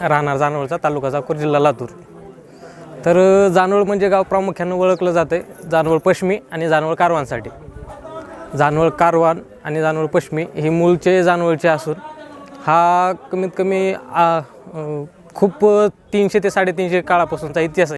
राहणार जानवळचा तालुका जाकोर जिल्हा लातूर तर जानवळ म्हणजे गाव प्रामुख्यानं ओळखलं जातं आहे जानवळ पश्मी आणि जानवळ कारवांसाठी जानवळ कारवान आणि जानवळ पश्मी हे मूळचे जानवळचे असून हा कमीत कमी खूप तीनशे ते साडेतीनशे काळापासूनचा इतिहास